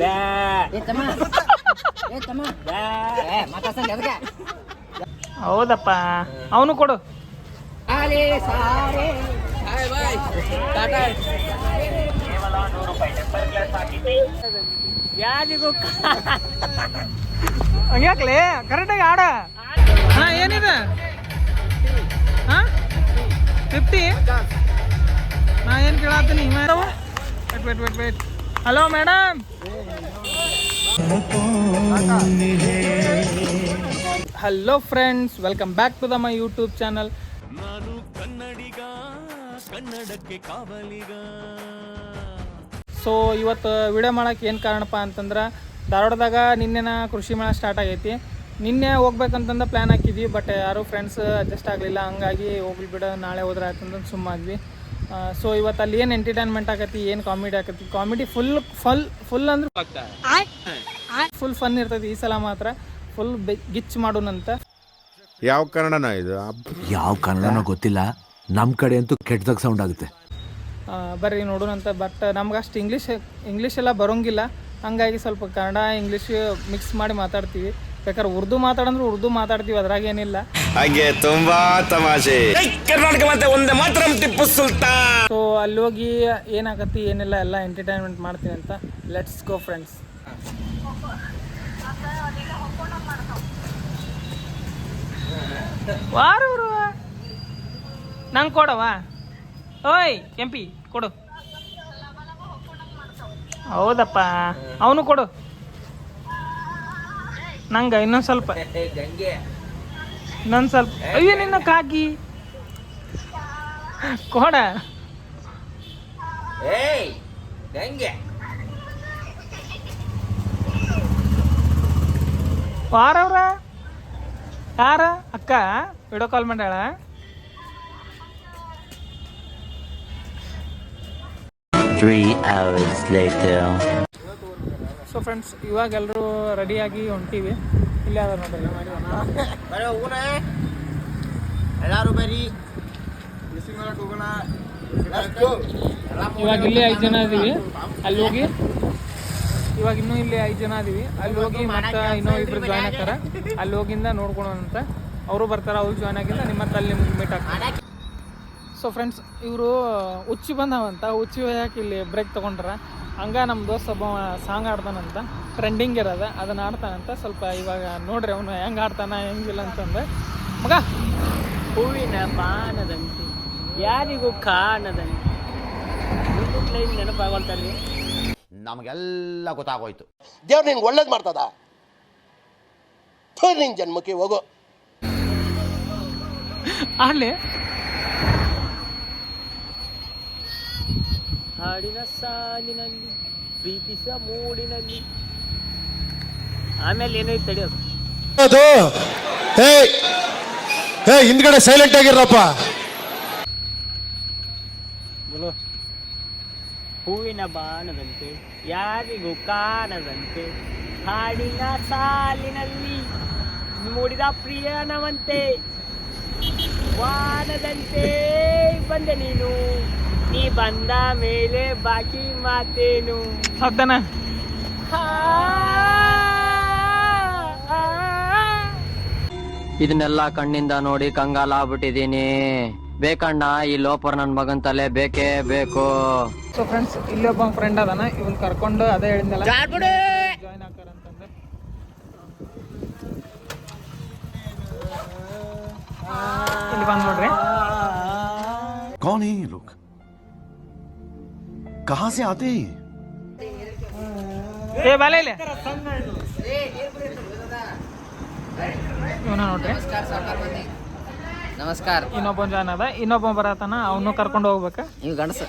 ಬ್ಯಾ ಬ್ಯಾ ಅದಕ್ಕೆ. ಹೌದಪ್ಪ. ಅವನು ಕೊಡು. ಆಲೆ ಸಾರೆ ಯಾರಿಗೂ ಹಂಗ್ಯಾಕ್ಲೆ ಕರೆಕ್ಟಾಗಿ ಆಡ ಹಾ ಏನಿದೆ? ಹಾ? ಫಿಫ್ಟಿ ನಾ ಏನು ಕೇಳತ್ತೀನಿ wait wait wait wait hello madam hello friends welcome back to the my YouTube channel. ಅದು ಕನ್ನಡಿಗ ಕನ್ನಡಕ್ಕೆ ಸೊ ಇವತ್ತು ವಿಡಿಯೋ ಮಾಡೋಕ್ಕೆ ಏನು ಕಾರಣಪ್ಪ ಅಂತಂದ್ರೆ ಧಾರವಾಡದಾಗ ನಿನ್ನೆನ ಕೃಷಿ ಮೇಳ ಸ್ಟಾರ್ಟ್ ಆಗೈತಿ. ನಿನ್ನೆ ಹೋಗ್ಬೇಕಂತಂದು ಪ್ಲ್ಯಾನ್ ಹಾಕಿದ್ವಿ ಬಟ್ ಯಾರೂ ಫ್ರೆಂಡ್ಸ್ ಅಡ್ಜಸ್ಟ್ ಆಗಲಿಲ್ಲ. ಹಂಗಾಗಿ ಹೋಗ್ಲಿ ಬಿಡ ನಾಳೆ ಹೋದ್ರೆ ಆಯ್ತಂದ್ರೆ ಸುಮ್ಮಾದ್ವಿ. ಸೊ ಇವತ್ತು ಅಲ್ಲಿ ಏನು ಎಂಟರ್ಟೈನ್ಮೆಂಟ್ ಆಗತಿ ಏನು ಕಾಮಿಡಿ ಆಗತಿ? ಕಾಮಿಡಿ ಫುಲ್ ಫುಲ್ ಫುಲ್ ಅಂದ್ರೆ ಫುಲ್ ಫನ್ ಇರ್ತೈತಿ ಈ ಸಲ ಮಾತ್ರ. ಫುಲ್ ಗಿಚ್ ಮಾಡೋಣಂತ. ಯಾವ ಕನ್ನಡನ ಇದು? ಯಾವ ಕನ್ನಡನೋ ಗೊತ್ತಿಲ್ಲ. ನಮ್ಮ ಕಡೆ ಅಂತೂ ಕೆಟ್ಟದಾಗ ಸೌಂಡ್ ಆಗುತ್ತೆ. ಆ, ಬರ್ರಿ ನೋಡೋಣಂತ ಬಟ್ ನಮ್ಗೆ ಅಷ್ಟು ಇಂಗ್ಲೀಷ್ ಇಂಗ್ಲೀಷ್ ಎಲ್ಲ ಬರೋಂಗಿಲ್ಲ. ಹಂಗಾಗಿ ಸ್ವಲ್ಪ ಕನ್ನಡ ಇಂಗ್ಲೀಷ್ ಮಿಕ್ಸ್ ಮಾಡಿ ಮಾತಾಡ್ತೀವಿ. ಬೇಕಾದ್ರೆ ಉರ್ದು ಮಾತಾಡಂದ್ರೆ ಉರ್ದು ಮಾತಾಡ್ತೀವಿ ಅದ್ರಾಗ ಏನಿಲ್ಲ. ಹಾಗೆ ತುಂಬಾ ತಮಾಷೆ. ಕರ್ನಾಟಕ ಮತ್ತೆ ಒಂದೇ ಮಾತ್ರ ಟಿಪ್ಪು ಸುಲ್ತಾನ್. ಸೊ ಅಲ್ಲಿ ಹೋಗಿ ಏನಾಗತ್ತಿ ಏನೆಲ್ಲ ಎಲ್ಲ ಎಂಟರ್ಟೈನ್ಮೆಂಟ್ ಮಾಡ್ತೀನಿ ಅಂತ ಲೆಟ್ಸ್ ಗೋ ಫ್ರೆಂಡ್ಸ್ ವಾರವರು? ನಂಗೆ ಕೊಡವಾ ಓಯ್ ಕೆಂಪಿ ಕೊಡು. ಹೌದಪ್ಪ ಅವನು ಕೊಡು. ನಂಗೆ ಇನ್ನೊಂದು ಸ್ವಲ್ಪ. ಇನ್ನೊಂದು ಸ್ವಲ್ಪ ಅಯ್ಯೋ ನಿನ್ನ ಕಾಕಿ. ಕೊಡ. ಏಯ್ ಹೆಂಗೆ? ವಾರವ್ರ ಯಾರ? ಅಕ್ಕ? ವಿಡಿಯೋ ಕಾಲ್ ಮಾಡ್ಯಾಳ? Three hours later. So friends ಇವಾಗೆಲ್ಲರೂ ರೆಡಿಯಾಗಿ ಹೊಂಟೀವಿ. ಇಲ್ಲೇ ಅದ ನೋಡ್ರಿ ಬರೀ ಹೋಗೋಣ ಎಲ್ಲಾರು ಬರ್ರಿ ಇವಾಗ ಇಲ್ಲಿ ಐದು ಜನ ಇದೀವಿ. ಅಲ್ಲಿ ಹೋಗಿ. ಇವಾಗ ಇನ್ನೂ ಇಲ್ಲಿ ಐದು ಜನ ಇದೀವಿ. ಅಲ್ಲಿ ಹೋಗಿ ಮತ್ತೆ ಇನ್ನೂ ಇಬ್ರು ಜಾಯ್ನ್ ಆಗ್ತಾರೆ. ಅಲ್ಲಿ ಹೋಗಿಂದ ನೋಡ್ಕೊಳೋಣ ಅಂತ ಅವರು ಬರ್ತಾರೆ, ಅವ್ರು ಜಾಯ್ನ್ ಆಗಿಂದ ನಿಮ್ಮ ಹತ್ರ ಅಲ್ಲಿ ನಿಮ್ಗೆ ಮೀಟ್ ಆಗ್ತಾರೆ. ಸೊ ಫ್ರೆಂಡ್ಸ್ ಇವರು ಉಚ್ಚಿ ಬಂದವಂತ ಉಚ್ಚಿ ಹೋಯಕ್ಕೆ ಇಲ್ಲಿ ಬ್ರೇಕ್ ತೊಗೊಂಡ್ರ. ಹಂಗೆ ನಮ್ಮ ದೋಸ್ತ ಒಬ್ಬ ಸಾಂಗ್ ಆಡ್ತಾನಂತ ಟ್ರೆಂಡಿಂಗ್ ಇರೋದ ಅದನ್ನ ಆಡ್ತಾನಂತ ಸ್ವಲ್ಪ ಇವಾಗ ನೋಡ್ರಿ ಅವನು ಹೆಂಗೆ ಆಡ್ತಾನ ಹೆಂಗಿಲ್ಲ ಅಂತಂದು. ಮಗ! ಹೂವಿನ ಬಾಣದಂತೆ ಯಾರಿಗೂ ಕಾಣದಂತೆ. ನೆನಪಾಗಲ್ತಲ್ಲಿ. ನಮಗೆಲ್ಲ ಗೊತ್ತಾಗೋಯ್ತು. ದೇವ್ರು ನಿಂಗೆ ಒಳ್ಳೇದು ಮಾಡ್ತದ? ನಿನ್ ಜನ್ಮಕ್ಕೆ ಹೋಗೋ. ಆಡ್ಲಿ ಹಾಡಿನ ಸಾಲಿನಲ್ಲಿ ಪ್ರೀತಿಸ ಮೂಡಿನಲ್ಲಿ. ಆಮೇಲೆ ಏನೈತೆ ತಡಿಯೋದು ಅದು. ಹೇ ಹೇ ಹಿಂದ್ಗಡೆ ಸೈಲೆಂಟ್ ಆಗಿರಪ್ಪ ಹೂವಿನ ಬಾಣದಂತೆ ಯಾರಿಗೂ ಕಾಣದಂತೆ ಹಾಡಿನ ಸಾಲಿನಲ್ಲಿ ಮೂಡಿದ ಪ್ರಿಯನವಂತೆ ಬಾಣದಂತೆ ಬಂದೆ ನೀನು. ನೀ ಬಂದ ಮೇಲೆ ಬಾಕಿ ಮಾತೇನು ಹೌದನ ಆ, ಆ, ಆ. ಇದನ್ನೆಲ್ಲ ಕಣ್ಣಿಂದ ನೋಡಿ ಕಂಗಾಲ ಆಗ್ಬಿಟ್ಟಿದೀನಿ ಬೇಕಣ್ಣ ಈ ಲೋಪರ್ ನನ್ ಮಗನ್ ತಲೆ ಬೇಕೇ ಬೇಕು ಸೊ ಫ್ರೆಂಡ್ಸ್ ಇಲ್ಲೊಬ್ಬ ಫ್ರೆಂಡ್ ಅದಾನ ಇವನ್ ಕರ್ಕೊಂಡು ಅದೇ ಹೇಳಿದ್ನಲ್ಲ ಜಾಯ್ನ್ ಆಗ್ತಾರ ಅಂತಂದ್ರೆ ಇಲ್ಲಿ ಬಂದ್ ನೋಡ್ರಿ कौन है ये लोग कहाँ से आते हैं ये? ಏ ಬಾಲೆ ಇಲ್ಲಿ ಇವನ ನೋಡ್ರಿ ನಮಸ್ಕಾರ ಇನ್ನೊಬ್ಬ ಜಾಯ್ನ್ ಅದ ಇನ್ನೊಬ್ಬ ಬರತಾನ ಅವನು ಕರ್ಕೊಂಡು ಹೋಗ್ಬೇಕ ನೀವು ಗಂಡಸ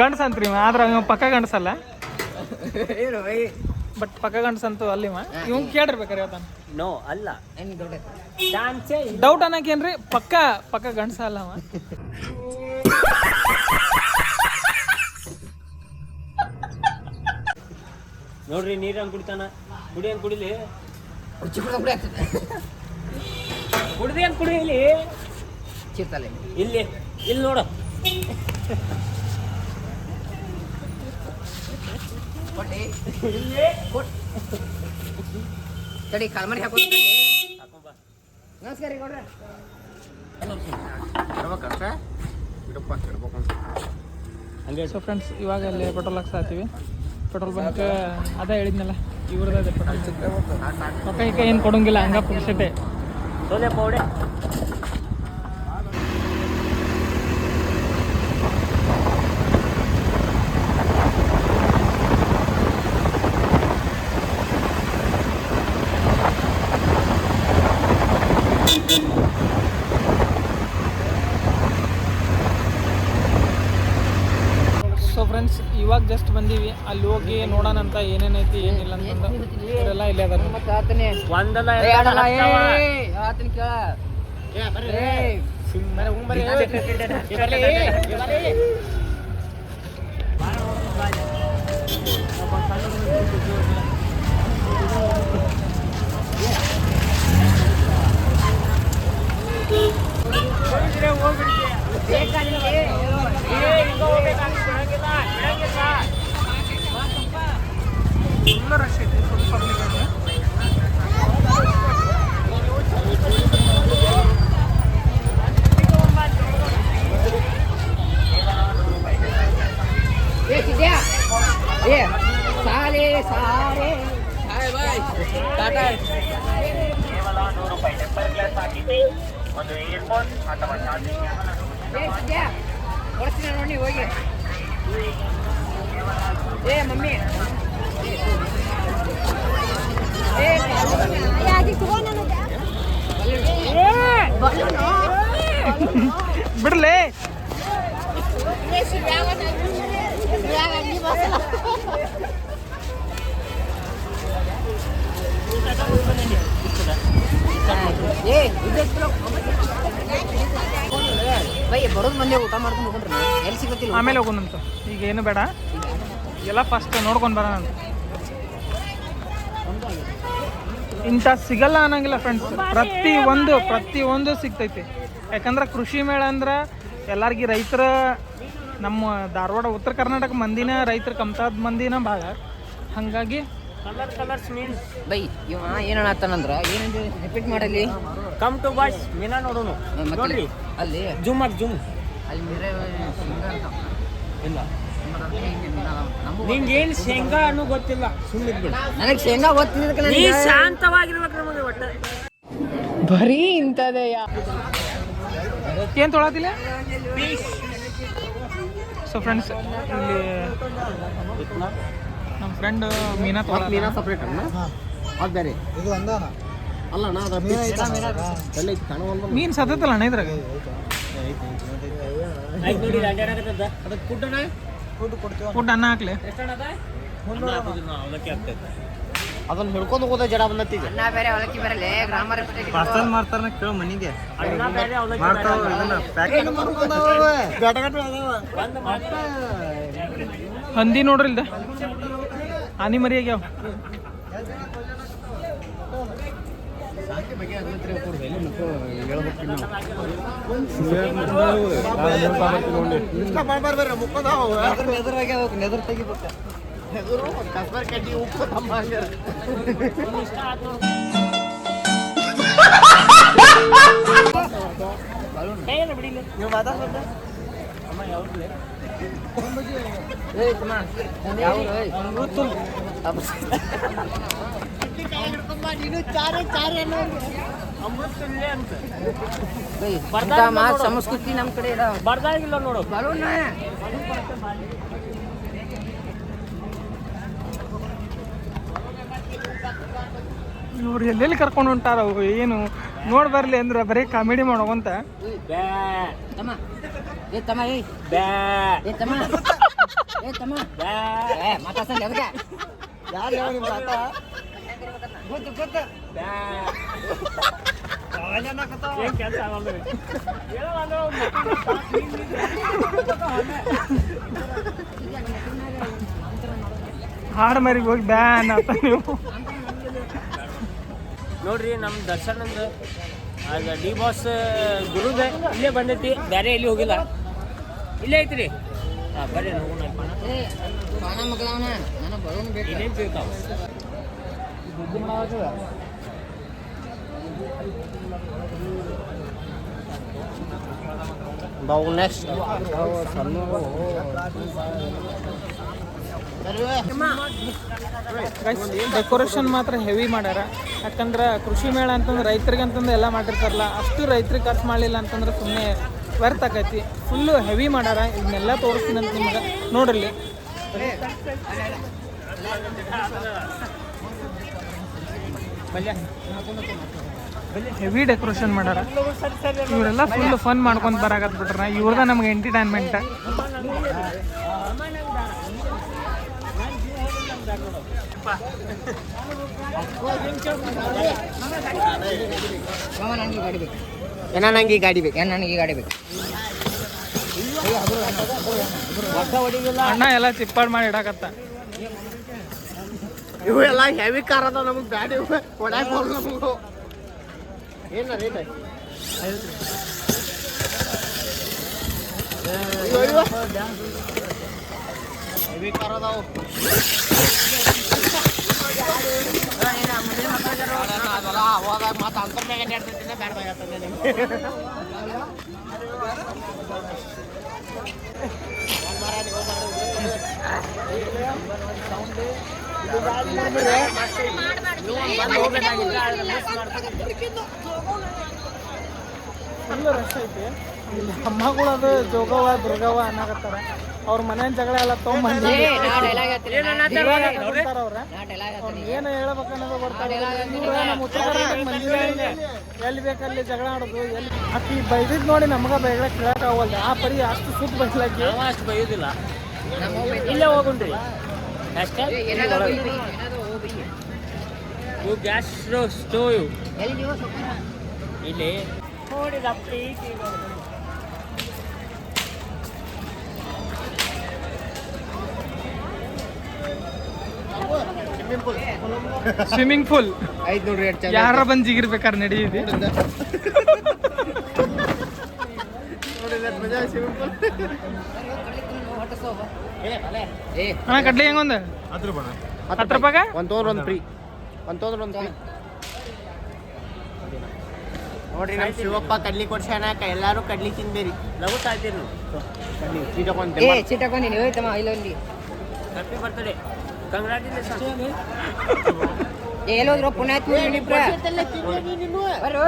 ಗಂಡಸ ಅಂತ್ರಿ ಇವ ಆದ್ರ ಇವ ಪಕ್ಕ ಗಂಡಸಲ್ಲ ಬಟ್ ಪಕ್ಕ ಗಂಡಸಂತೂ ಅಲ್ಲಿವ ಇವ್ ಕೇಳಿರ್ಬೇಕಾರೆ ಇವತ್ತಾನ ನೋ ಅಲ್ಲ ಏನ್ ದೊಡ್ಡ ಚಾನ್ಸೇ ಇಲ್ಲ. ಡೌಟ್ ಅನ್ನಕೇನ್ರಿ ಪಕ್ಕ ಪಕ್ಕ ಗಂಡಸ ಅಲ್ಲ ಅವ ನೋಡ್ರಿ ನೀರ್ ಹಂಗ್ ಕುಡಿತಾನ. ಕುಡಿ ಹಂಗ್ ಕುಡಿಲಿ. ಚಿಕ್ಕ ಬಿಡಿ ಆಗ್ತದೆ ಕುಡ್ದಿ ಹಂಗ್ ಕುಡಿಲಿ ಚಿರ್ತಲೆ. ಇಲ್ಲಿ ಇಲ್ಲಿ ನೋಡು. ಇಲ್ಲಿ. ಕೊಟ್. ತಡಿ ಕಾಲ್ಮರಿ ಹಾಕೊಂಡು ಹಾಕೊಂಬ ನಮಸ್ಕಾರ ರೀ ಗೌಡ್ರೆ. ಹಂಗೆ ಸೊ ಫ್ರೆಂಡ್ಸ್ ಇವಾಗ ಅಲ್ಲಿ ಪೆಟ್ರೋಲ್ ಹಾಕ್ಸಾತೀವಿ ಪೆಟ್ರೋಲ್ ಬಂಕ್ ಅದೇ ಹೇಳಿದ್ನಲ್ಲ ಇವ್ರದ್ದು ಪೆಟ್ರೋಲ್ ರೊಕ್ಕ ಏನು ಕೊಡೋಂಗಿಲ್ಲ ಹಂಗ ಪುರುಷತೆ. ಸೋಲೆ ಪೌಡೆ ಸೊ ಫ್ರೆಂಡ್ಸ್ ಇವಾಗ ಜಸ್ಟ್ ಬಂದೀವಿ ಅಲ್ಲಿ ಹೋಗಿ ನೋಡೋಣ ಅಂತ ಏನೇನೈತಿ ಏನಿಲ್ಲ ಅಂತಂದು ಇವರೆಲ್ಲ ಇಲ್ಲೇ ಅದಾರ ಮತ್ತೆ ಆತನೇ ಒಂದಲ್ಲ ಏ ಆಡಲ್ಲ ಏ. ಆತನ ಕೇಳ ಏ ಫುಲ್ ರಶ್ ಐತಿ ಏ ಸಿದ್ಯಾ ಏ ಸಾಲೆ ಸಾರೆ ಹಾಯ್ ಬಾಯ್ ಟಾಟಾ ಏ ಸಿದ್ಯಾ ಕೊಡ್ತೀನಿ ನೋಡಿ ಹೋಗಿ ಏ ಮಮ್ಮಿ ಏ ಬಿಡ್ಲೇ. ಬರೋದು ಮಂದಿ ಊಟ ಮಾಡ್ಕೊಂಡು ಎಲ್ಲಿ ಸಿಗತ್ತಿಲ್ಲ ಆಮೇಲೆ ಹೋಗೋಣಂತ ಈಗ ಏನು ಬೇಡ. ಎಲ್ಲ ಫಸ್ಟ್ ನೋಡ್ಕೊಂಡು ಬರೋಣ ಇಂಥ ಸಿಗಲ್ಲ ಅನ್ನಂಗಿಲ್ಲ ಫ್ರೆಂಡ್ಸ್ ಪ್ರತಿ ಒಂದು ಪ್ರತಿ ಒಂದು ಸಿಗ್ತೈತಿ. ಯಾಕಂದ್ರೆ ಕೃಷಿ ಮೇಳ ಅಂದ್ರೆ ಎಲ್ಲರಿಗೆ ರೈತರ ನಮ್ಮ ಧಾರವಾಡ ಉತ್ತರ ಕರ್ನಾಟಕ ಮಂದಿನ ರೈತರ ಕಮ್ತಾದ ಮಂದಿನ ಭಾಗ ಹಾಗಾಗಿ ಕಲರ್ ಕಲರ್ಸ್ ಮೀನ್ಸ್ ಬೈ ಇವ ಏನು ಹೇಳತ್ತಾನಂದ್ರ ಏನಂದ್ರೆ ರಿಪೀಟ್ ಮಾಡಲಿ. ಕಮ್ ಟು ಬಾಯ್ಸ್ ಮೀನಾ ನೋಡೋನು. ಮತ್ತೆ ಅಲ್ಲಿ. ಜೂಮ್ ಆಗಿ ಜೂಮ್. ಅಲ್ಲಿ ಇಲ್ಲ. ನಮ್ಮದ್ರಲ್ಲಿ ಮೀನಾ ಅದಾವ. ನಮಗೂ ನಿಂಗೆ ಏನು ಶೇಂಗಾ ಅನ್ನೋ ಗೊತ್ತಿಲ್ಲ. ಸುಮ್ಮನೆ ನನಗೆ ಶೇಂಗಾ ಗೊತ್ತಿದ್ದಕ್ಕೆ ನೀ ಶಾಂತವಾಗಿರ್ಬೇಕು ನಮಗೆ ಒಟ್ಟ. ಬರೀ ಇಂಥದೇ ಏನು ತೊಗೊಳತಿಲ್ಲ ಸೊ ಫ್ರೆಂಡ್ಸ್ ಇಲ್ಲಿ ನಮ್ಮ ಫ್ರೆಂಡ್ ಮೀನಾ ತೊಗೊಳ ಸಪ್ರೇಟ್ ಅದು ಬೇರೆ. ಮೀನು ಸತ್ತಲ್ಲ ಅಣ್ಣ ಇದ್ರಾಗ? ಆಯ್ತು ನೋಡಿ ಫುಡ್ ಅನ್ನ ಹಾಕ್ಲಿ. ಅದನ್ನ ಹಿಡ್ಕೊಂಡು ಹೋಗೋದ ಜಡ ಬಂದತ್ತೀಗ. ಅನ್ನ ಬೇರೆ ಅವಲಕ್ಕಿ ಬರಲೇ ಗ್ರಾಮರ್ ಮಾತ್ರ ಹಂದಿ ನೋಡ್ರಿ ಇಲ್ದ ಆನಿ ಮರಿ ಆಗ್ಯಾವ ಕೈಯನ್ನು ಬಿಡಿಲ್ಲ ಅಮ್ಮ ಯಾವ್ದ್ಲೆ ಏ ತಮ್ಮ ಯಾವ ಸಂಸ್ಕೃತಿ ನಮ್ಮ ಕಡೆ ಬರ್ದಾಗಿಲ್ಲ ನೋಡು. ಬರೋಣ ಇವ್ರು ಎಲ್ಲೆಲ್ಲಿ ಕರ್ಕೊಂಡು ಹೊಂಟಾರ ಅವು ಏನು ನೋಡ್ ಬರ್ಲಿ ಅಂದ್ರೆ ಬರೀ ಕಾಮಿಡಿ ಮಾಡೋವಂತ ಬ್ಯಾ ಗೊತ್ತು ಗೊತ್ತು. ಬ್ಯಾ. ಏನ್ ಕೆಲ್ಸ ಆಗಲ್ಲ ರೀ. ಏನೋ ಅಂದ್ರೆ ಅವ್ನ್ ಹಾಡು ಮರಿಗೆ ಹೋಗಿ ಬ್ಯಾನ್ ಅಂತ ನೀವು. ನೋಡ್ರಿ ನಮ್ಮ ದರ್ಶನ್ ಅಂದ ಆಗ ಡಿ ಬಾಸ್ ಗುರುದ ಇಲ್ಲೇ ಬಂದೈತಿ. ಬೇರೆ ಎಲ್ಲಿ ಹೋಗಿಲ್ಲ. ಇಲ್ಲೇ ಐತ್ರಿ. ಬರ್ರಿ ಹೋಗೋಣ ಇನ್ನೇನ್ ಏ ಬಾವು ನೆಕ್ಸ್ಟ್ ಡೆಕೋರೇಷನ್ ಮಾತ್ರ ಹೆವಿ ಮಾಡ್ಯಾರ. ಯಾಕಂದ್ರೆ ಕೃಷಿ ಮೇಳ ಅಂತಂದ್ರೆ ರೈತರಿಗೆ ಅಂತಂದು ಎಲ್ಲ ಮಾಡಿರ್ತಾರಲ್ಲ, ಅಷ್ಟು ರೈತರಿಗೆ ಖರ್ಚು ಮಾಡಲಿಲ್ಲ ಅಂತಂದ್ರೆ ಸುಮ್ಮನೆ ವ್ಯರ್ಥ ಆಕೈತಿ. ಫುಲ್ಲು ಹೆವಿ ಮಾಡ್ಯಾರ ಇದನ್ನೆಲ್ಲ ತೋರಿಸ್ತೀನಿ ಅಂತ ನಿಮ್ಗೆ ನೋಡ್ರಿ ಹೆವಿ ಡೆಕೋರೇಷನ್ ಮಾಡ್ಯಾರ ಇವರೆಲ್ಲ ಫುಲ್ ಫನ್ ಮಾಡ್ಕೊಂತ ಬರಾಕತ್ ಬಿಟ್ರ ಇವ್ರದ ನಮ್ಗೆ ಎಂಟರ್ಟೈನ್ಮೆಂಟ್ ಏನ ನಂಗೆ ಈ ಗಾಡಿ ಬೇಕು? ಏನ್ ನನಗೆ ಈ ಗಾಡಿ ಬೇಕು? ಅಣ್ಣ ಎಲ್ಲ ಚಿಪ್ಪಾಡ್ ಮಾಡಿ ಇಡಾಕತ್ತ? ಇವು ಎಲ್ಲ ಹೆವಿ ಕಾರ್ ಅದಾವ ನಮಗೆ ಬ್ಯಾಡ ಇವು. ಹೊಡ್ಯಾಕ ಬರಲ್ಲ ನಮಗೂ. ಏನ ರೇಟ್ ಹೆವಿ ಕಾರ್ ಅದಾವು ಅದೆಲ್ಲ ಅವಾಗ ಮತ್ತೆ ಅಂತರ್ನಾಗ ಅಡ್ಡಾಡ್ತಿದ್ದಿಲ್ಲ ಬ್ಯಾಡ ಬಾಯ್ ನಿಮ್ಗೆ ಫುಲ್ ರಶ್ ಐತಿ ಇಲ್ಲಿ ಅಮ್ಮಗಳು ಅದು ಜೋಗವ ದುರ್ಗವ ಅನ್ನಕತ್ತಾರ ಅವ್ರ. ಮನೆಯ ಜಗಳ ಎಲ್ಲ ತೊಗೊಂಬಂದು ಏನು ಹೇಳ್ಬೇಕನ್ನೋದು ಬರ್ತಾರೆ ನಮ್ಮ ಉತ್ತರ ಕರ್ನಾಟಕ ಎಲ್ಲಿ ಬೇಕಲ್ಲಿ ಜಗಳ ಆಡೋದು ಎಲ್ಲಿ ಆಕಿ ಬೈದಿದ್ ನೋಡಿ ನಮಗ ಬೈಗಳ ಕೇಳಕ್ ಆಗಲ್ಲ ಆ ಪರಿ ಅಷ್ಟು ಸುತ್ತ ಬೈಸ್ಲಾಕಿ ನಾವು ಅಷ್ಟು ಬೈಯೋದಿಲ್ಲ. ಇಲ್ಲೇ ಹೋಗುಣ್ರಿ. ಅಷ್ಟೇ ಏನಾದ್ರು ಹೋಗಿ ಬೈ, ಏನಾದ್ರು ಹೋಗಿ ಬೈ. ಇವು ಗ್ಯಾಸ್ ಸ್ಟೋವ್ ಇವು ಎಲ್ಲಿ ನೀವು ಸ್ವಲ್ಪ ಇಲ್ಲಿ ನೋಡಿದ ಪ್ರೀತಿ ಸ್ವಿಮ್ಮಿಂಗ್ ಪೂಲ್ ಐದು ನೋಡ್ರಿ ಎಷ್ಟು ಚಂದ ಯಾರ ಬಂದ್ ಜಿಗಿರ್ಬೇಕಾದ್ರೆ ನಡೀತಿ ಏ ಅಣ್ಣ ಕಡ್ಲಿ ಹೆಂಗೊಂದು ಹತ್ತು ರೂಪಾಯಿಗೆ? ಒಂದು ತೊಗೊಂಡ್ರೆ ಒಂದು ಫ್ರೀ ಒಂದು ತೊಗೊಂಡ್ರೆ ಒಂದು ಫ್ರೀ ನೋಡ್ರಿ ನಮ್ಮ ಶಿವಪ್ಪ ಕಡ್ಲಿ ಕೊಡ್ಸ್ಯಾನ ಎಲ್ಲಾರು ಕಡ್ಲಿ ತಿನ್ಬೇರಿ. ಲಘು ತಾಳ್ತೀರಿ ಕಡ್ಲಿ ಚೀಟ ಏ ಚಿಟ್ಟಕೊಂಡಿ ನೀವು ಹೋಯ್ತಮ್ಮ ಇಲ್ಲೊಂದು ಹ್ಯಾಪಿ ಬರ್ತಡೇ ಕಂಗ್ರಾಚುಲೇಷನ್ ಏ ಎಲ್ಲೋದ್ರು ಪುಣ್ಯಾತ್ಮ ಬರ್ರಿ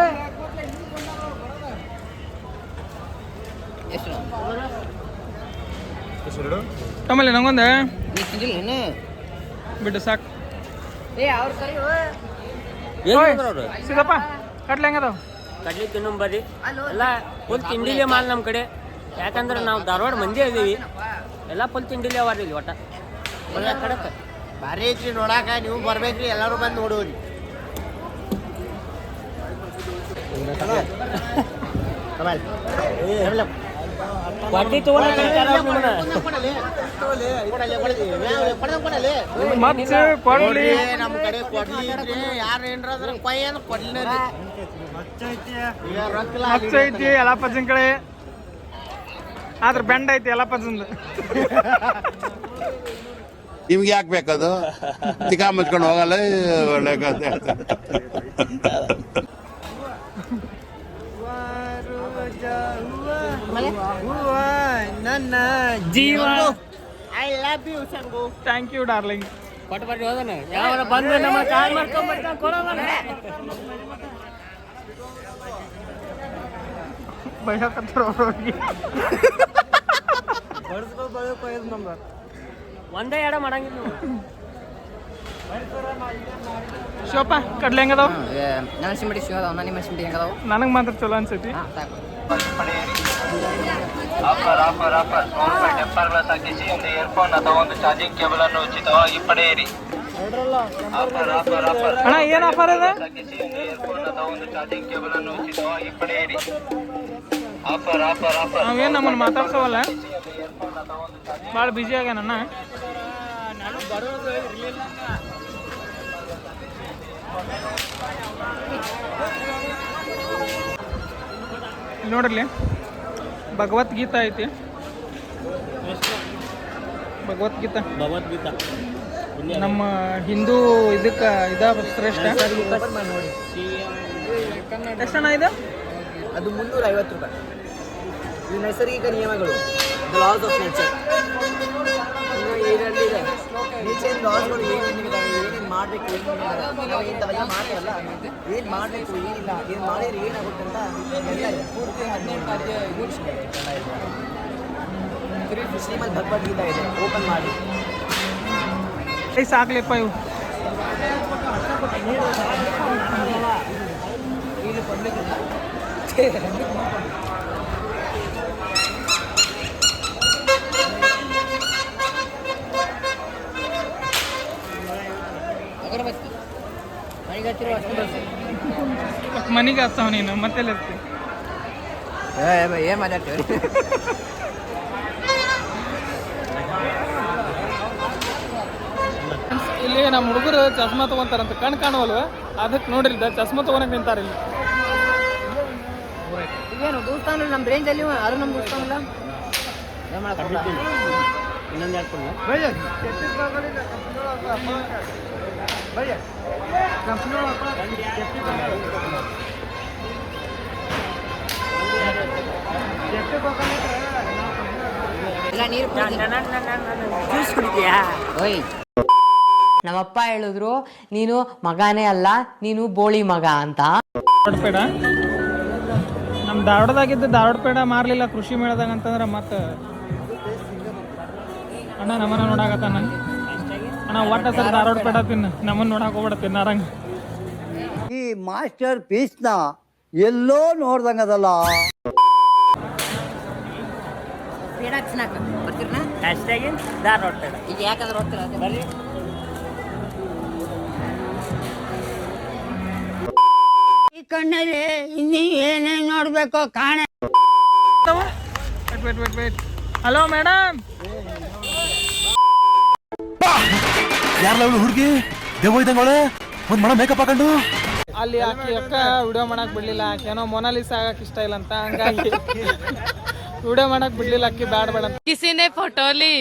ಓಯ್. ನಂಗೊಂದ? ಬಿಟ್ಟು ಸಾಕು. ಏ ಸಿಗಪ್ಪ ಕಡ್ಲೆ ಹೆಂಗದಾವ? ಕಡ್ಲಿ ತಿನ್ನೋ ಬರ್ರಿ. ಎಲ್ಲ ಫುಲ್ ತಿಂಡಿಲೆ ಮಾಲ್ ನಮ್ಮ ಕಡೆ. ಯಾಕಂದ್ರೆ ನಾವು ಧಾರವಾಡ ಮಂದಿ ಇದೀವಿ. ಎಲ್ಲ ಫುಲ್ ತಿಂಡಿಲೆ ಅವಾರ ಇಲ್ಲಿ ಒಟ್ಟ. ಒಳ್ಳೆ ಕಡಕ್ ಭಾರಿ ಐತ್ರಿ ನೋಡಾಕ ನೀವು ಬರ್ಬೇಕ್ರಿ ಎಲ್ಲಾರು ಬಂದು ನೋಡೋರಿ ವಡ್ಡಿ ತಗೊಂಡ ಮತ್ತೆ ಕೊಡ್ಲಿ. ನಮ್ಮ ಕಡೆ ಕೊಡ್ಲಿ ಇದ್ರಿ ಯಾರು ಏನ್ರ ಅದ್ರ ಕೊಯ್ ಅಂದ್ರೆ ಕೊಡ್ಲಿ ಮಚ್ಚ ಐತಿ ಎಲ್ಲ ಪಜನ್ ಕಡೆ. ಆದ್ರ ಬೆಂಡ್ ಐತಿ ಎಲ್ಲ ಪಜ್ಜಂದು ನಿಮ್ಗೆ ಯಾಕೆ ಬೇಕದು? ಚಿಕ್ಕ ಮುಚ್ಕೊಂಡು ಹೋಗಲ್ಲ ಒಳ್ಳೆ ಕಥೆ. ನನ್ನ ಜೀವ. I love you Shambhu thank you darling ಕೊಟ್ಟು ಬರ್ರಿ ಹೋದನ? ಯಾವ ಬಂದು ನಮ್ಮ ಕಾಲ್ ಮಾಡ್ಕೊಂಡ್ಬಿಡ್ತಾನೆ ಕೊಡೋಣ ಅವ್ರಿಗೆ ಒಂದೇ ಎಡ ಮಾಡಂಗಿಲ್ಲ. ಶಿವಪ್ಪ ಕಡ್ಲಿ ಹೆಂಗದಾವ? ನನ್ನ ಸಿಂಬಡಿ ಶಿವ ಅದಾವ ನಿಮ್ಮ ಸಿಂಬಡಿ ಹೆಂಗದಾವ? ನನಗೆ ಮಾತ್ರ ಚಲೋ ಅನ್ಸೈತಿ. ಸಾಕು. Offer offer offer temper glass ಹಾಕಿಸಿ ಒಂದು ಇಯರ್ಫೋನ್ ಅಥವಾ ಒಂದು ಚಾರ್ಜಿಂಗ್ ಕೇಬಲ್ ಅನ್ನು ಉಚಿತವಾಗಿ ಪಡೆಯಿರಿ. ಆಫರ್ ಆಫರ್ ಆಫರ್ ಅಣ್ಣ ಏನು ಆಫರ್ ಇದೆ? ಹಾಕಿಸಿ ಒಂದು ಇಯರ್ಫೋನ್ ಅಥವಾ ಒಂದು ಚಾರ್ಜಿಂಗ್ ಕೇಬಲ್ ಅನ್ನು ಉಚಿತವಾಗಿ ಪಡೆಯಿರಿ. ಆಫರ್ ಆಫರ್ ಆಫರ್ ನಾವೇನು ನಮ್ಮನ್ನು ಮಾತಾಡ್ಸೋವಲ್ಲ? ಭಾಳ ಬ್ಯುಸಿ ಆಗ್ಯಾನಣ್ಣ. ಇಲ್ಲಿ ನೋಡ್ರಿ. ಭಗವದ್ಗೀತಾ ಐತಿ. ಭಗವದ್ಗೀತಾ. ಭಗವದ್ಗೀತಾ. ನಮ್ಮ ಹಿಂದೂ ಇದಕ್ಕ ಇದ ಶ್ರೇಷ್ಠ. ಎಷ್ಟಣ್ಣ ಇದು? ಅದು ಮುನ್ನೂರ ಐವತ್ತು ರೂಪಾಯಿ. ಈ ನೈಸರ್ಗಿಕ ನಿಯಮಗಳು. ಲಾಸ್ ಆಫ್ ನೇಚರ್ ಇದರಲ್ಲಿದೆ ನೇಚರ್ ಲಾಸ್ಗಳು ಏನೇನಿದ್ದಾವೆ ಏನೇನು ಮಾಡಬೇಕು ನಾವು ಇಂಥವೆಲ್ಲ ಮಾಡ್ತೀವಲ್ಲ ಏನು ಮಾಡಬೇಕು ಏನಿಲ್ಲ ಏನು ಮಾಡಿದ್ರೆ ಏನಾಗುತ್ತೆ ಅಂತ ಎಲ್ಲ. ಪೂರ್ತಿ ಹದಿನೆಂಟು ಅಧ್ಯಾಯ ಶ್ರೀಮದ್ ಭಗವದ್ಗೀತಾ ಇದೆ ಓಪನ್ ಮಾಡಿ ಸಾಕ್ಲೆಪ್ಪ ಇವು ಅಗರಬತ್ತಿ. ಮನೆಗೆ ಅಷ್ಟು ಬಳಸಿ ಮನೆಗೆ ಹತ್ತವ ನೀನು? ಮತ್ತೆಲ್ಲ ಏ ಏನು ಮಾತಾಡ್ತೀವಿ ಇಲ್ಲಿ ನಮ್ಮ ಹುಡುಗರು ಚಸ್ಮಾ ತಗೊಂತಾರಂತ ಕಣ್ ಕಾಣುವಲ್ವ? ಅದಕ್ಕೆ ನೋಡ್ರಿ ಇದ ಚಸ್ಮಾ ತಗೊಳಕ್ ನಿಂತಾರ ಇಲ್ಲಿ. ಏನು ದೋಸ್ತಾನ ನಮ್ಮ ರೇಂಜಲ್ಲಿ ಅದು ನಮ್ಮ ದೋಸ್ತಾನಲ್ಲ ಇನ್ನೊಂದು ನೀರು ಜ್ಯೂಸ್ ಕುಡಿದ್ಯಾ ಓಯ್. ನಮ್ಮಪ್ಪ ಹೇಳಿದ್ರು ನೀನು ಮಗಾನೇ ಅಲ್ಲ ನೀನು ಬೋಳಿ ಮಗ ಅಂತ. ನಮ್ ನಮ್ಮ ಧಾರವಾಡದಾಗಿದ್ದು ಧಾರವಾಡ ಪೇಡ ಮಾರ್ಲಿಲ್ಲ ಕೃಷಿ ಮೇಳದಾಗ ಅಂತಂದ್ರೆ ಮತ್ತೆ ಅಣ್ಣ ನಮ್ಮನ್ನ ನೋಡಾಕತ್ತಾನ. ಅಣ್ಣ ಒಟ್ಟ ಸರ್ ಧಾರವಾಡ ಪೇಡ ತಿನ್ನು ನಮ್ಮನ್ನ ನೋಡಕ್ ಹೋಗ್ಬೇಡ ತಿನ್ನಾರಂಗ ಈ ಮಾಸ್ಟರ್ ಪೀಸ್ ಪೀಸ್ನ ಎಲ್ಲೋ ನೋಡ್ದಂಗದಲ್ಲ ಪೇಡ ತಿನ್ನಾಕ ಬರ್ತೀರಣ್ಣ ಅಷ್ಟಾಗಿ ಧಾರವಾಡ ಪೇಡ. ಈಗ ಯಾಕಂದ್ರೆ ಹೋಗ್ತೀರ? ಅದೇ. ಬರ್ರಿ. ಈ ಕಣ್ಣಲ್ಲಿ ಇನ್ನೀ ಏನೇನ್ ನೋಡ್ಬೇಕು ಕಾಣೆ. Wait wait wait wait hello madam ಯಾರಲ್ಲ ಅವಳು ಹುಡುಗಿ ದೇವ ಇದ್ದಂಗವಳೆ ಒಂದ್ ಮಣ ಮೇಕಪ್ ಹಾಕೊಂಡು ಅಲ್ಲಿ ಆಕಿ ಅಕ್ಕ ವಿಡಿಯೋ ಮಾಡಕ್ ಬಿಡ್ಲಿಲ್ಲ ಆಕೆ ಏನೋ ಮೊನಾಲಿಸ್ ಆಗಕ್ ಇಷ್ಟ ಇಲ್ಲ ಅಂತ ಹಂಗಾಗಿ ವಿಡಿಯೋ ಮಾಡಕ್ ಬಿಡ್ಲಿಲ್ಲ ಅಕ್ಕಿ ಬ್ಯಾಡ ಬೇಡ ಅಂತ किसी ने फोटो ली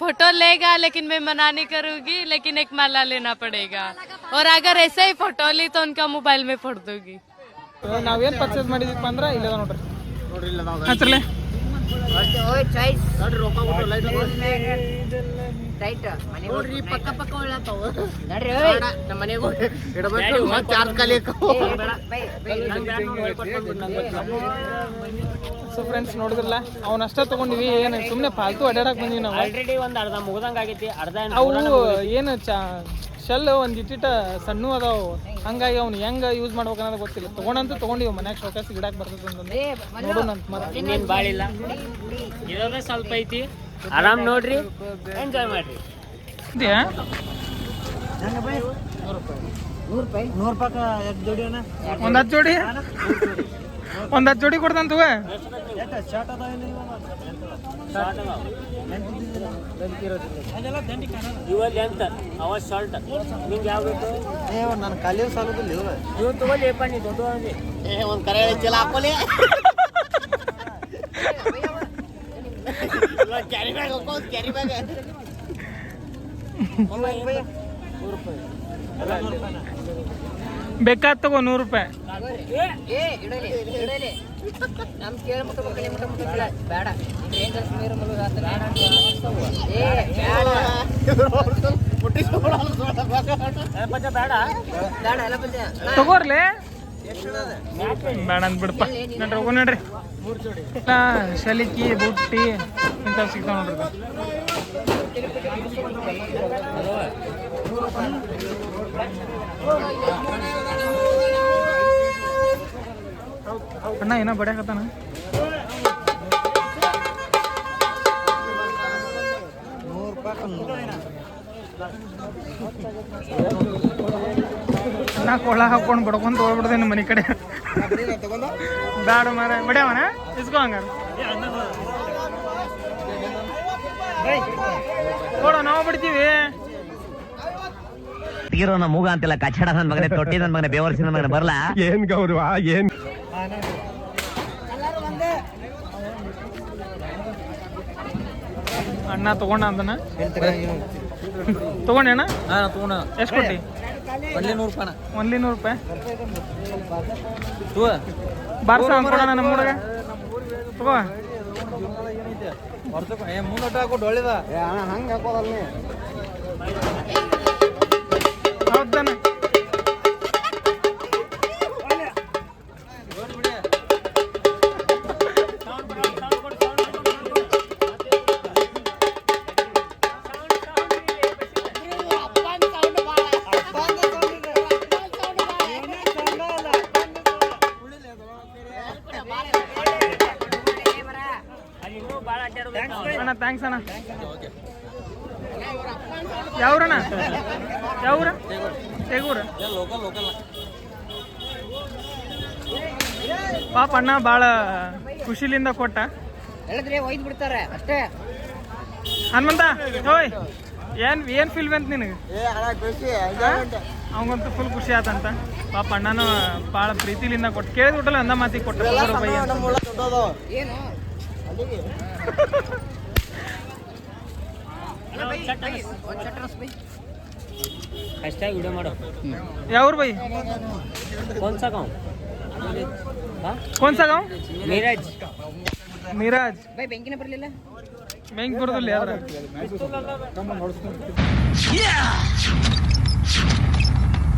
फोटो लेगा लेकिन मैं मना नहीं करूंगी लेकिन एक माला लेना पड़ेगा और अगर ऐसे ही फोटो ली तो उनका मोबाइल में फोड़ दूंगी ನಾವೇನ್ ಪರ್ಚೇಸ್ ಮಾಡಿದೀಪ ಅಂದ್ರ ಇಲ್ಲದ ನೋಡ್ರಿ ಹಚ್ರಲೆ ಸೊ ಫ್ರೆಂಡ್ಸ್ ನೋಡಿದ್ರಲ್ಲ ಅವ್ನ ಅಷ್ಟ ತಗೊಂಡಿವಿ ಏನು ಸುಮ್ಮನೆ ಫಾಲ್ತು ಅಡ್ಯಾಡಕ್ ಬಂದಿವಿ ನಾವು. ಆಲ್ರೆಡಿ ಒಂದು ಅರ್ಧ ಮುಗ್ದಂಗ ಆಗೈತಿ ಅರ್ಧ ಅವು ಏನು ಚಾ ಶೆಲ್ ಒಂದು ಇಟ್ಟಿಟ ಸಣ್ಣ ಅದಾವು. ಹಂಗಾಗಿ ಅವ್ನು ಹೆಂಗ ಯೂಸ್ ಮಾಡ್ಬೇಕು ಅನ್ನೋದು ಗೊತ್ತಿಲ್ಲ. ತಗೊಂಡಂತೂ ತಗೊಂಡಿವ್ ಮನ್ಯಾಗ ಶೋಕಾಸ್ ಗಿಡಕ್ಕೆ ಬರ್ತದೆ ನೋಡೋಣ ಅಂತ ಮತ್ತೆ ಇನ್ನೇನು ಬಾಳಿಲ್ಲ ಇರೋದೇ ಸ್ವಲ್ಪ ಐತಿ. ಆರಾಮ್ ನೋಡ್ರಿ. ಎಂಜಾಯ್ ಮಾಡ್ರಿ. ಇದೆಯಾ? ನೂರು ರೂಪಾಯಿ. ನೂರು ರೂಪಾಯಿ ನೂರು ಜೋಡಿ ಒಂದು ಒಂದ್ ಹತ್ತು ಜೋಡಿ? ಒಂದ್ ಹತ್ತು ಜೋಡಿ ಕೊಡ್ತಂತ ನನ್ನ ಕಲಿಯೋ ಸಾಲದಲ್ಲಿ ಇವ್. ತಗೊಳ್ಳಿಪ್ಪ ನೀ ದೊಡ್ಡ ಒಂದ್ ಕರೆ ಚೀಲ ಹಾಕೋಲಿ ಕ್ಯಾರಿ ಬ್ಯಾಗ್ ಹಾಕೋ ಕ್ಯಾರಿ ಬ್ಯಾಗ್ ಬೇಕಾದ್ ತಗೋ ನೂರು ರೂಪಾಯಿ. ಬೇಡ. ಅಂದ್ಬಿಡಪ್ಪ ತಗೋರ್ಲೆ? ಬೇಡ ಅಂದ್ ಬಿಡಪ್ಪ ನಡ್ರಿ ಹೋಗೋ ನಡ್ರಿ. ಆ, ಶಲಿಕಿ ಬುಟ್ಟಿ ಇಂಥವು ಸಿಗ್ತಾವ ನೋಡ್ರಿ ಇದು. ಅಣ್ಣ ಏನೋ ಬಡಿಯಾಕತ್ತಾನ ಅಣ್ಣ ಕೊಳ್ಳ ಹಾಕೊಂಡು ಬಡ್ಕೊಂತ ನಿಮ್ಮ ಮನೆ ಕಡೆ. ಬ್ಯಾಡ ಮಾರ. ಬಡ್ಯಾವನ? ಇಸ್ಕೋ ಹಂಗಾರ. ಕೊಡ ನಾವು ಬಿಡ್ತೀವಿ. ತೀರೋ ನಮ್ಮ ಮೂಗ ಅಂತಿಲ್ಲ ಕಚ್ಚಡ ನನ್ನ ಮಗನೇ ತೊಟ್ಟಿ ನನ್ನ ಮಗನೇ ಬೇವರ್ಸಿ ನನ್ನ ಮಗನೇ ಬರಲ್ಲ ಏನ್ ಗೌರವ ಏನ್ ಅಣ್ಣ ತಗೊಂಡ ಅದನ್ನ ತಗೊಂಡೇಣ ಹಾಂ ತಗೊಂಡ. ಎಷ್ಟು ಕೊಟ್ಟಿ? ಒಂದೇ ನೂರು ರೂಪಾಯಿ ಒಂದ್ಲಿ ನೂರು ರೂಪಾಯಿ? ತಗೋ. ಬಾರ್ಸ ಕೊಡೋಣ ನಮ್ಮ ಹುಡುಗ ತಗೋ. ಮುಂದಟ್ಟ ಹಾಕೊಟ್ಟು ಒಳ್ಳೇದ? ಹಂಗೆ ಹಾಕೋದಲ್ಲ ಹೌದಾನ ಯಾವ್ರಣ್ಣ? ಯಾವ್ರ? ತೆಗೂರ? ಪಾಪ ಅಣ್ಣ ಭಾಳ ಖುಷಿಲಿಂದ ಕೊಟ್ಟ. ಹೇಳಿದ್ರೆ ಒಯ್ದು ಬಿಡ್ತಾರೆ ಅಷ್ಟೇ. ಹನುಮಂತ ಓಯ್ ಏನ್ ಏನ್ ಫೀಲ್ ಬಂತ ನಿನಗೆ? ಏ ಹಣ ಖುಷಿ ಅವಂಗಂತೂ ಫುಲ್ ಖುಷಿ ಆತಂತ. ಪಾಪ ಅಣ್ಣನು ಭಾಳ ಪ್ರೀತಿಲಿಂದ ಕೊಟ್ಟು. ಕೇಳಿದ್ಬಿಟ್ಟಲ್ಲ ಅಂದ ಮಾತಿಗೆ ಕೊಟ್ಟ. ಬೈ ಏನು? ಹ್ಯಾಶ್ಟ್ಯಾಗ್ ವಿಡಿಯೋ ಮಾಡೋ ಯಾವ್ರು ಬೈ कौन सा गाँव हाँ cone saw Gaon Neeraj Mirage by ಬೆಂಕಿನ ಬರಲಿಲ್ಲ ಬೆಂಗ್ಪುರದಲ್ಲಿ ಯಾವ್ರ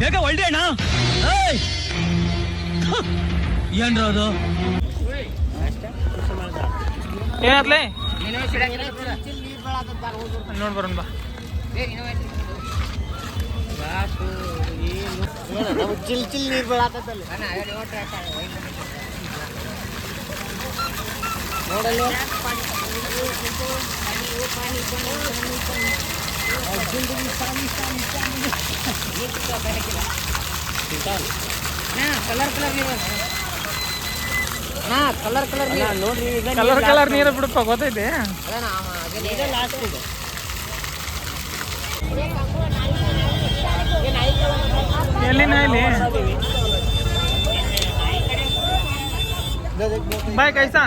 ಬೇಗ ಒಳ್ಳೆ ಅಣ್ಣ ಏನ್ರ ಅದು ಏನಾತ್ಲೆ ನೋಡ್ ಬರೋಣ ಬಾ ನಮ್ಗೆ ಚಿಲ್ ಚಿಲ್ ನೀರು ನೋಡಲ್ಲ ಕಲರ್ ಕಲರ್ ನೀರು ಹಾ ಕಲರ್ ಕಲರ್ ನೀರು ನೋಡ್ರಿ ಕಲರ್ ಕಲರ್ ನೀರು ಬಿಡಪ್ಪ ಗೊತ್ತೈತೆ ಅದೇನಾ ಈಗ ಲಾಸ್ಟ್ ಇದೆ ಎಲ್ಲಿನ ಇಲ್ಲಿ ಬಾಯ್ ಕೈಸಾ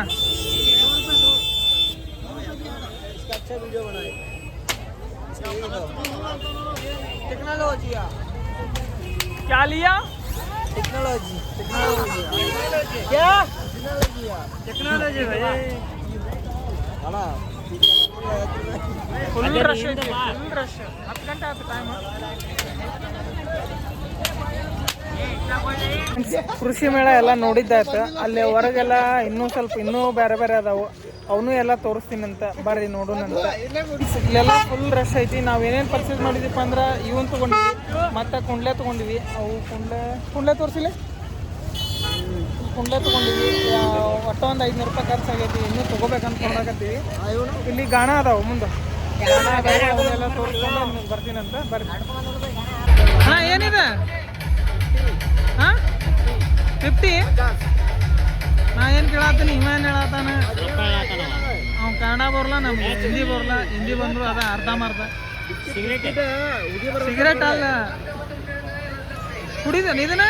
टेक्नोलॉजी क्या लिया टेक्नोलॉजी क्या टेक्नोलॉजी भाई ಫುಲ್ ರಶ್ ಐತಿ. ಫುಲ್ ರಶ್ ಹತ್ತು ಗಂಟೆ ಆಯ್ತು ಟೈಮ್ ಕೃಷಿ ಮೇಳ ಎಲ್ಲ ನೋಡಿದ್ದಾಯ್ತು. ಅಲ್ಲಿ ಹೊರಗೆಲ್ಲ ಇನ್ನೂ ಸ್ವಲ್ಪ ಇನ್ನೂ ಬೇರೆ ಬೇರೆ ಅದಾವು. ಅವನು ಎಲ್ಲ ತೋರಿಸ್ತೀನಂತ. ಬರ್ರಿ ನೋಡೋಣಂತ ಇಲ್ಲೆಲ್ಲ ಫುಲ್ ರಶ್ ಐತಿ. ನಾವು ಏನೇನು ಪರ್ಚೇಸ್ ಮಾಡಿದೀಪ ಅಂದ್ರೆ ಇವನ್ ತೊಗೊಂಡ್ವಿ ಮತ್ತೆ ಕುಂಡ್ಲೆ ತೊಗೊಂಡ್ವಿ ಅವು ಕುಂಡ್ಲೆ ಕುಂಡ್ಲೆ ತೋರಿಸಿಲ್ಲ ಕುಂಡ್ಲೆ ತೊಗೊಂಡಿವಿ ಒಟ್ಟು ಒಂದು ಐದುನೂರು ರೂಪಾಯಿ ಖರ್ಚಾಗೈತಿ. ಇನ್ನೂ ತೊಗೋಬೇಕಂತ ಕೊಂಡಾಕತ್ತೀವಿ. ಇಲ್ಲಿ ಗಾಣ ಅದಾವ ಮುಂದೆ. ಬರ್ತೀನಂತ ಬರ್ರಿ. ಹಾಂ ಏನಿದೆ? ಹಾಂ? ಫಿಫ್ಟಿ? ನಾ ಏನು ಕೇಳತ್ತೀನಿ ಏನು ಹೇಳತ್ತಾನ ಅವ್ನು ಕನ್ನಡ ಬರಲ್ಲ ನಮ್ಗೆ ಹಿಂದಿ ಬರಲ್ಲ ಹಿಂದಿ ಬಂದ್ರು ಅದ ಅರ್ಧ ಮರ್ಧ. ಸಿಗರೇಟ್ ಸಿಗರೇಟ್ ಅಲ್ಲ. ಕುಡಿದ ಇದನ್ನ?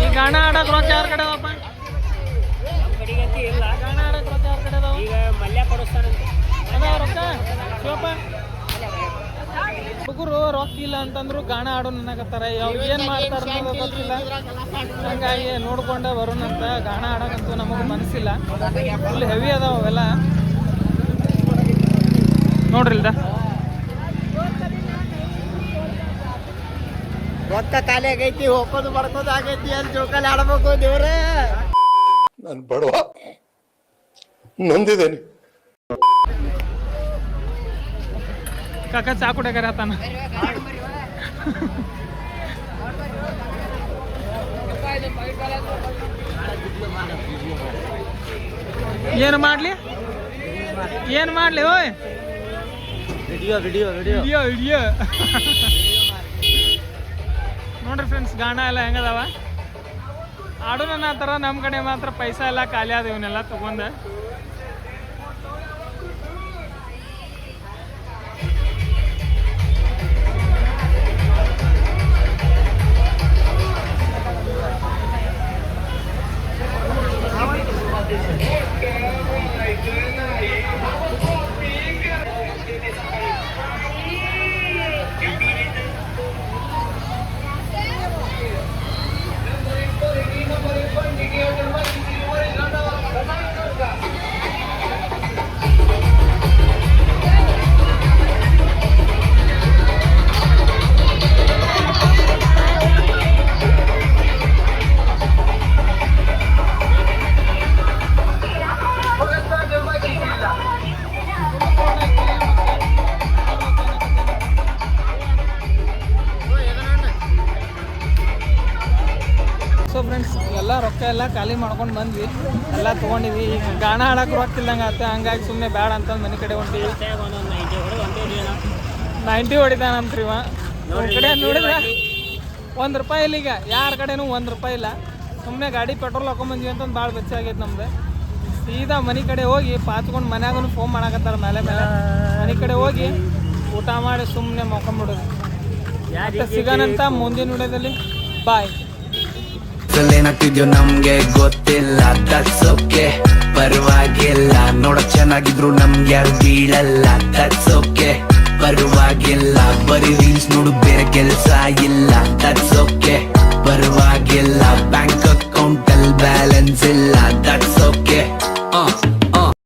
ಈ ಗಾಣ ಆಡಕ್ ರೊಕ್ಕ ಯಾರ ಕಡೆ ಅಪ್ಪ ಗಾಣ ಆಡಕ್ ಕಡೆ ಅದಾವ ಈಗ ಅದಾವ ರೊಕ್ಕ? ಶಿವಪ್ಪ? ಹುಡುಗರು ರೊಕ್ಕ ಇಲ್ಲ ಅಂತಂದ್ರು ಗಾಣ ಆಡೋ ನನಗತ್ತಾರ. ಯಾವ ಏನ್ ಮಾಡ್ತಾರ ಗೊತ್ತಿಲ್ಲ. ಹಂಗಾಗಿ ನೋಡ್ಕೊಂಡೆ ಬರೋಣಂತ ಗಾಣ ಆಡಕಂತೂ ನಮಗೂ ಮನಸ್ಸಿಲ್ಲ ಫುಲ್ ಹೆವಿ ಅದಾವ ಅವೆಲ್ಲ. ನೋಡ್ರಿ ರೊಕ್ಕ ಖಾಲಿ ಆಗೈತಿ ಹೋಗೋದು ಬರ್ಕೋದು ಆಗೈತಿ ಅಲ್ಲಿ ಜೋಕಾಲಿ ಆಡ್ಬೇಕು ದೇವ್ರೆ. ನಾನು ಬಡವ. ನಂದಿದ್ದೇನೆ ಕಾಕ ಚಾ ಕುಡಿಯಾಕರ ತಾನ ಏನು ಮಾಡ್ಲಿ? ಏನು ಮಾಡ್ಲಿ ಓಯ್? ವಿಡಿಯೋ ವಿಡಿಯೋ ವಿಡಿಯೋ ವಿಡಿಯೋ ನೋಡ್ರಿ ಫ್ರೆಂಡ್ಸ್ ಗಾಣ ಎಲ್ಲ ಹೆಂಗದಾವ? ಆಡೋಣ ಆ ಥರ ನಮ್ಮ ಕಡೆ ಮಾತ್ರ ಪೈಸಾ ಎಲ್ಲ ಖಾಲಿ ಆದ ಇವನ್ನೆಲ್ಲ ತಗೊಂಡ. ರೊಕ್ಕ ಎಲ್ಲ ಖಾಲಿ ಮಾಡ್ಕೊಂಡು ಬಂದ್ವಿ. ಎಲ್ಲ ತೊಗೊಂಡಿವಿ. ಈಗ ಗಾಣ ಆಡಕ್ಕೆ ರೊಕ್ಕ ಇಲ್ದಂಗೆ ಆತ. ಹಂಗಾಗಿ ಸುಮ್ಮನೆ ಬೇಡ ಅಂತಂದು ಮನೆ ಕಡೆ ಹೊಂಟಿವಿ. ನೈಂಟಿ ಹೊಡಿತಾನಂತ್ರಿ ಕಡೆ ನೋಡಿದ್ರೆ ಒಂದು ರೂಪಾಯಿ ಇಲ್ಲ ಈಗ. ಯಾರ ಕಡೆನೂ ಒಂದು ರೂಪಾಯಿ ಇಲ್ಲ. ಸುಮ್ಮನೆ ಗಾಡಿ ಪೆಟ್ರೋಲ್ ಹಾಕೊಂಬಂದ್ವಿ ಅಂತಂದು ಭಾಳ ಬೆಚ್ಚ ಆಗೈತೆ ನಮ್ದು. ಸೀದಾ ಮನೆ ಕಡೆ ಹೋಗಿ ಪಾತ್ಕೊಂಡು ಮನ್ಯಾಗೂ ಫೋನ್ ಮಾಡಕತ್ತಾರ ಮೇಲೆ ಮೇಲೆ. ಮನೆ ಕಡೆ ಹೋಗಿ ಊಟ ಮಾಡಿ ಸುಮ್ಮನೆ ಮೊಕೊಂಬಿಡೋದು ಸಿಗನಂತ ಮುಂದಿನ ವಿಡಿಯೋದಲ್ಲಿ. ಬಾಯ್. ಮೆಟ್ಸಲ್ ಏನಾಗ್ತಿದ್ಯೋ ನಮ್ಗೆ ಗೊತ್ತಿಲ್ಲ ತಟ್ಸೋಕೆ ಓಕೆ ಪರವಾಗಿಲ್ಲ ನೋಡಕ್ ಚೆನ್ನಾಗಿದ್ರು ನಮ್ಗೆ ಯಾರು ಬೀಳಲ್ಲ ತಟ್ಸೋಕೆ ಓಕೆ ಪರವಾಗಿಲ್ಲ, ಬರೀ ರೀಲ್ಸ್ ನೋಡು, ಬೇರೆ ಕೆಲಸ ಇಲ್ಲ ತಟ್ಸೋಕೆ ಓಕೆ ಪರವಾಗಿಲ್ಲ ಬ್ಯಾಂಕ್ ಅಕೌಂಟ್ ಅಲ್ಲಿ ಬ್ಯಾಲೆನ್ಸ್ ಇಲ್ಲ ತಟ್ಸೋಕೆ